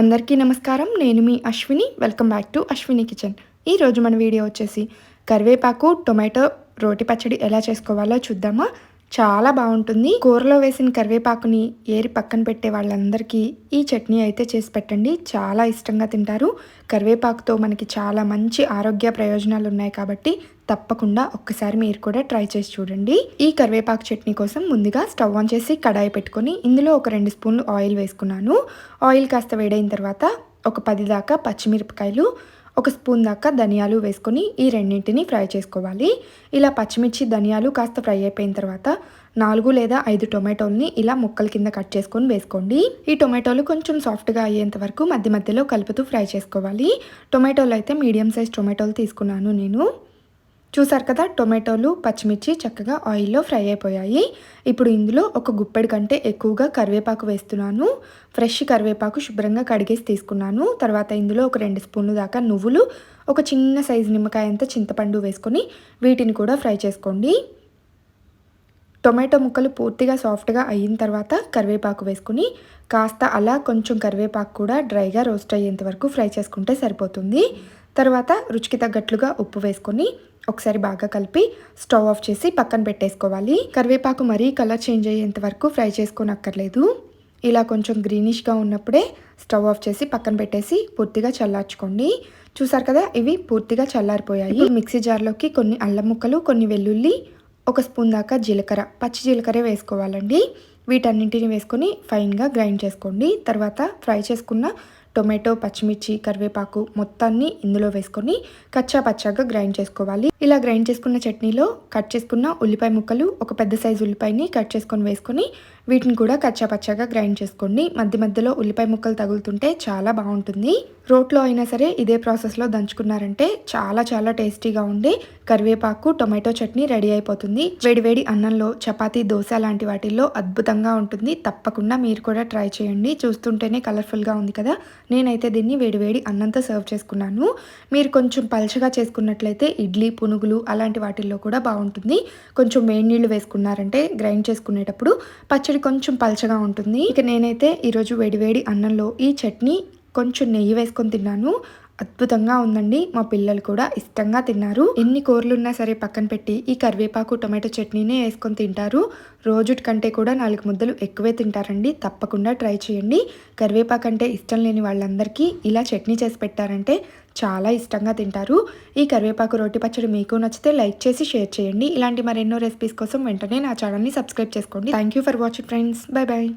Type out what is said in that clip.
అందరికీ నమస్కారం. నేను మీ Ashwini. Welcome back to Ashwini kitchen ఈరోజు మన వీడియో వచ్చేసి కరివేపాకు టొమాటో రోటి పచ్చడి ఎలా చేసుకోవాలో చూద్దామా? చాలా బాగుంటుంది. కూరలో వేసిన కరివేపాకుని ఏరి పక్కన పెట్టే వాళ్ళందరికీ ఈ చట్నీ అయితే చేసి పెట్టండి. చాలా ఇష్టంగా తింటారు. కరివేపాకుతో మనకి చాలా మంచి ఆరోగ్య ప్రయోజనాలు ఉన్నాయి కాబట్టి తప్పకుండా ఒక్కసారి మీరు కూడా ట్రై చేసి చూడండి. ఈ కరివేపాకు చట్నీ కోసం ముందుగా స్టవ్ ఆన్ చేసి కడాయి పెట్టుకొని ఇందులో ఒక రెండు స్పూన్లు ఆయిల్ వేసుకున్నాను. ఆయిల్ కాస్త వేడైన తర్వాత ఒక పది దాకా పచ్చిమిరపకాయలు ఒక స్పూన్ దాకా ధనియాలు వేసుకొని ఈ రెండింటిని ఫ్రై చేసుకోవాలి. ఇలా పచ్చిమిర్చి ధనియాలు కాస్త ఫ్రై అయిపోయిన తర్వాత నాలుగు లేదా ఐదు టొమాటోల్ని ఇలా ముక్కల కింద కట్ చేసుకొని వేసుకోండి. ఈ టొమాటోలు కొంచెం సాఫ్ట్గా అయ్యేంత వరకు మధ్య మధ్యలో కలుపుతూ ఫ్రై చేసుకోవాలి. టొమాటోలు అయితే మీడియం సైజ్ టొమాటోలు తీసుకున్నాను నేను. చూసారు కదా టొమాటోలు పచ్చిమిర్చి చక్కగా ఆయిల్లో ఫ్రై అయిపోయాయి. ఇప్పుడు ఇందులో ఒక గుప్పెడు కంటే ఎక్కువగా కరివేపాకు వేస్తున్నాను. ఫ్రెష్ కరివేపాకు శుభ్రంగా కడిగేసి తీసుకున్నాను. తర్వాత ఇందులో ఒక రెండు స్పూన్లు దాకా నువ్వులు ఒక చిన్న సైజు నిమ్మకాయ అంతా చింతపండు వేసుకొని వీటిని కూడా ఫ్రై చేసుకోండి. టొమాటో ముక్కలు పూర్తిగా సాఫ్ట్గా అయిన తర్వాత కరివేపాకు వేసుకుని కాస్త అలా కొంచెం కరివేపాకు కూడా డ్రైగా రోస్ట్ అయ్యేంత వరకు ఫ్రై చేసుకుంటే సరిపోతుంది. తర్వాత రుచికి తగ్గట్లుగా ఉప్పు వేసుకొని ఒకసారి బాగా కలిపి స్టవ్ ఆఫ్ చేసి పక్కన పెట్టేసుకోవాలి. కరివేపాకు మరీ కలర్ చేంజ్ అయ్యేంత వరకు ఫ్రై చేసుకోనక్కర్లేదు. ఇలా కొంచెం గ్రీనిష్గా ఉన్నప్పుడే స్టవ్ ఆఫ్ చేసి పక్కన పెట్టేసి పూర్తిగా చల్లార్చుకోండి. చూసారు కదా ఇవి పూర్తిగా చల్లారిపోయాయి. మిక్సీ జార్లోకి కొన్ని అల్లం ముక్కలు కొన్ని వెల్లుల్లి ఒక స్పూన్ దాకా జీలకర్ర పచ్చి జీలకర్ర వేసుకోవాలండి. వీటన్నింటిని వేసుకొని ఫైన్గా గ్రైండ్ చేసుకోండి. తర్వాత ఫ్రై చేసుకున్న టొమాటో పచ్చిమిర్చి కరివేపాకు మొత్తాన్ని ఇందులో వేసుకొని కచ్చా పచ్చాగా గ్రైండ్ చేసుకోవాలి. ఇలా గ్రైండ్ చేసుకున్న చట్నీలో కట్ చేసుకున్న ఉల్లిపాయ ముక్కలు ఒక పెద్ద సైజు ఉల్లిపాయని కట్ చేసుకొని వేసుకొని వీటిని కూడా కచ్చాపచ్చాగా గ్రైండ్ చేసుకోండి. మధ్య మధ్యలో ఉల్లిపాయ ముక్కలు తగులుతుంటే చాలా బాగుంటుంది. రోట్లో అయినా సరే ఇదే ప్రాసెస్లో దంచుకున్నారంటే చాలా చాలా టేస్టీగా ఉండి కరివేపాకు టొమాటో చట్నీ రెడీ అయిపోతుంది. వేడివేడి అన్నంలో చపాతీ దోశ లాంటి వాటిల్లో అద్భుతంగా ఉంటుంది. తప్పకుండా మీరు కూడా ట్రై చేయండి. చూస్తుంటేనే కలర్ఫుల్గా ఉంది కదా. నేనైతే దీన్ని వేడివేడి అన్నంతో సర్వ్ చేసుకున్నాను. మీరు కొంచెం పల్చగా చేసుకున్నట్లయితే ఇడ్లీ పునుగులు అలాంటి వాటిల్లో కూడా బాగుంటుంది. కొంచెం వేడి నీళ్ళు వేసుకున్నారంటే గ్రైండ్ చేసుకునేటప్పుడు పచ్చడి కొంచెం పల్చగా ఉంటుంది. ఇక నేనైతే ఈరోజు వేడివేడి అన్నంలో ఈ చట్నీ కొంచెం నెయ్యి వేసుకొని తిన్నాను. అద్భుతంగా ఉందండి. మా పిల్లలు కూడా ఇష్టంగా తిన్నారు. ఎన్ని కూరలు ఉన్నా సరే పక్కన పెట్టి ఈ కరివేపాకు టొమాటో చట్నీనే వేసుకొని తింటారు. రోజుటి కంటే కూడా నాలుగు ముద్దలు ఎక్కువే తింటారండి. తప్పకుండా ట్రై చేయండి. కరివేపాకు అంటే ఇష్టం లేని వాళ్ళందరికీ ఇలా చట్నీ చేసి పెట్టారంటే చాలా ఇష్టంగా తింటారు. ఈ కరివేపాకు రోటి పచ్చడి మీకు నచ్చితే లైక్ చేసి షేర్ చేయండి. ఇలాంటి మరెన్నో రెసిపీస్ కోసం వెంటనే నా ఛానల్ని సబ్స్క్రైబ్ చేసుకోండి. Thank for watching friends bye bye